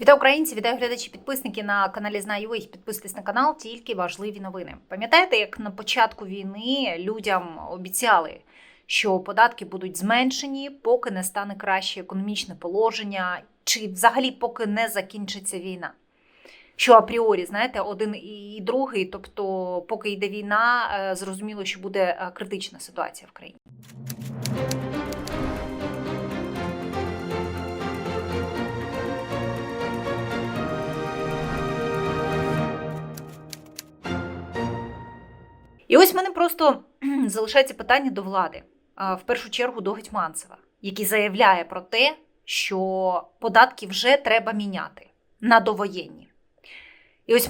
Вітаю українці, вітаю глядачі, підписники на каналі Знаю їх. Підписуйтесь на канал, тільки важливі новини. Пам'ятаєте, як на початку війни людям обіцяли, що податки будуть зменшені, поки не стане краще економічне положення, чи взагалі поки не закінчиться війна? Що апріорі, знаєте, один і другий, тобто, поки йде війна, е, зрозуміло, що буде е, критична ситуація в країні. І ось в мене просто залишається питання до влади, в першу чергу до Гетьманцева, який заявляє про те, що податки вже треба міняти на довоєнні. І ось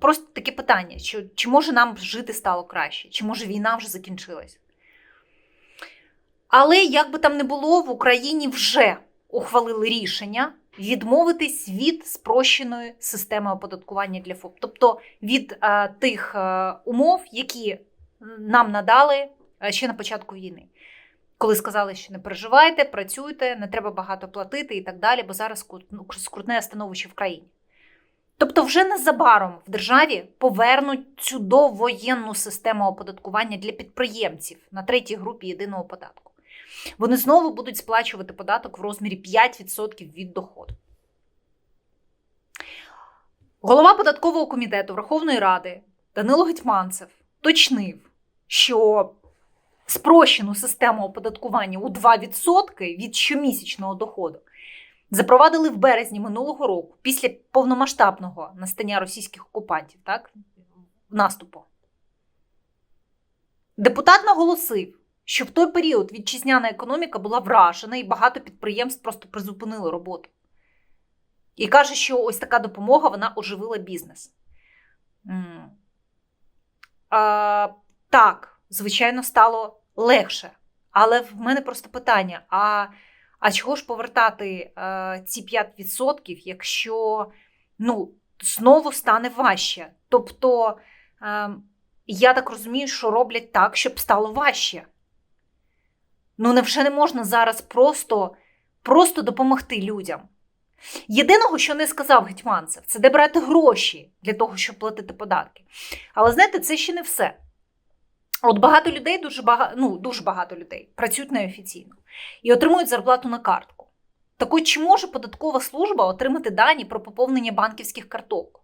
просто таке питання: що, чи може нам жити стало краще, чи може війна вже закінчилась? Але як би там не було, в Україні вже ухвалили рішення відмовитись від спрощеної системи оподаткування для ФОП, тобто від е, тих е, умов, які нам надали е, ще на початку війни. Коли сказали, що не переживайте, працюйте, не треба багато платити і так далі, бо зараз ну, скрутне становище в країні. Тобто, вже незабаром в державі повернуть цю довоєнну систему оподаткування для підприємців на третій групі єдиного податку. Вони знову будуть сплачувати податок в розмірі 5% від доходу. Голова податкового комітету Верховної Ради Данило Гетьманцев точнив, що спрощену систему оподаткування у 2% від щомісячного доходу запровадили в березні минулого року після повномасштабного настання російських окупантів, так, наступу. Депутат наголосив, що в той період вітчизняна економіка була вражена і багато підприємств просто призупинили роботу. І каже, що ось така допомога вона оживила бізнес. М. А, так, звичайно, стало легше. Але в мене просто питання: а, а чого ж повертати е, ці 5%, якщо ну, знову стане важче? Тобто, е, я так розумію, що роблять так, щоб стало важче. Ну, невже не можна зараз просто, просто допомогти людям? Єдиного, що не сказав Гетьманцев, це де брати гроші для того, щоб платити податки. Але знаєте, це ще не все. От багато людей, дуже багато, ну, дуже багато людей працюють неофіційно і отримують зарплату на картку. Так от чи може податкова служба отримати дані про поповнення банківських карток?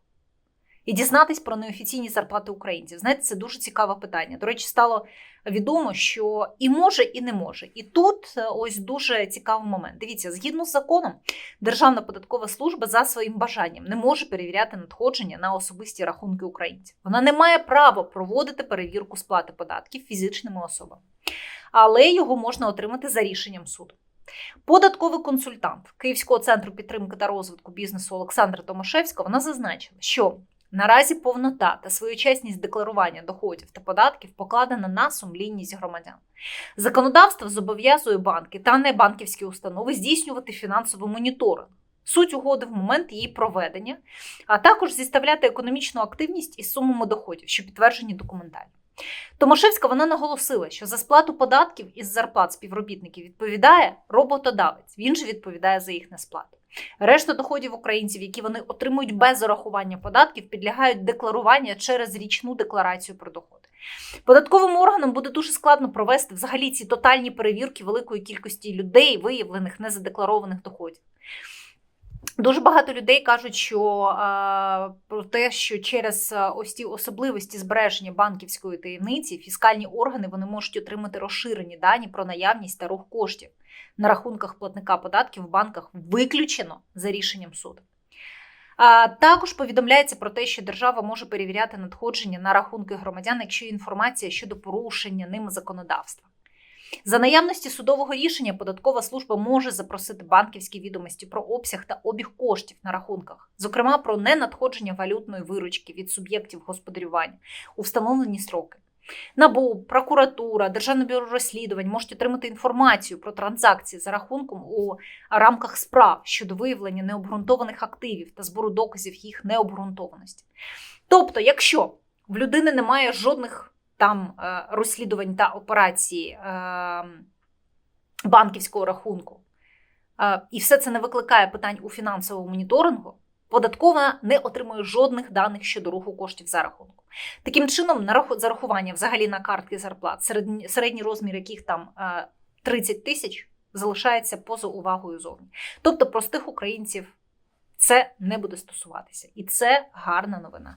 І дізнатись про неофіційні зарплати українців. Знаєте, це дуже цікаве питання. До речі, стало відомо, що і може, і не може. І тут е, ось дуже цікавий момент. Дивіться, згідно з законом, Державна податкова служба за своїм бажанням не може перевіряти надходження на особисті рахунки українців. Вона не має права проводити перевірку сплати податків фізичними особами, але його можна отримати за рішенням суду. Податковий консультант Київського центру підтримки та розвитку бізнесу Олександра Томашевська вона зазначила, що наразі повнота та своєчасність декларування доходів та податків покладена на сумлінність громадян. Законодавство зобов'язує банки та небанківські установи здійснювати фінансовий моніторинг. Суть угоди в момент її проведення, а також зіставляти економічну активність із сумами доходів, що підтверджені документально. Томашевська вона наголосила, що за сплату податків із зарплат співробітників відповідає роботодавець. Він же відповідає за їх несплату. Решта доходів українців, які вони отримують без зарахування податків, підлягають декларування через річну декларацію про доходи. Податковим органам буде дуже складно провести взагалі ці тотальні перевірки великої кількості людей, виявлених незадекларованих доходів. Дуже багато людей кажуть, що а, про те, що через а, ось ті особливості збереження банківської таємниці фіскальні органи вони можуть отримати розширені дані про наявність та рух коштів на рахунках платника податків в банках виключено за рішенням суду. А також повідомляється про те, що держава може перевіряти надходження на рахунки громадян, якщо інформація щодо порушення ними законодавства. За наявності судового рішення податкова служба може запросити банківські відомості про обсяг та обіг коштів на рахунках, зокрема про ненадходження валютної виручки від суб'єктів господарювання у встановлені строки. НАБУ, прокуратура, Державне бюро розслідувань можуть отримати інформацію про транзакції за рахунком у рамках справ щодо виявлення необґрунтованих активів та збору доказів їх необґрунтованості. Тобто, якщо в людини немає жодних там е, розслідувань та операцій е, банківського рахунку, е, і все це не викликає питань у фінансовому моніторингу, Податкова не отримує жодних даних щодо руху коштів за рахунком. Таким чином, нараху- зарахування взагалі на картки зарплат, середній, розмір яких там е, 30 тисяч, залишається поза увагою зовні. Тобто простих українців це не буде стосуватися. І це гарна новина.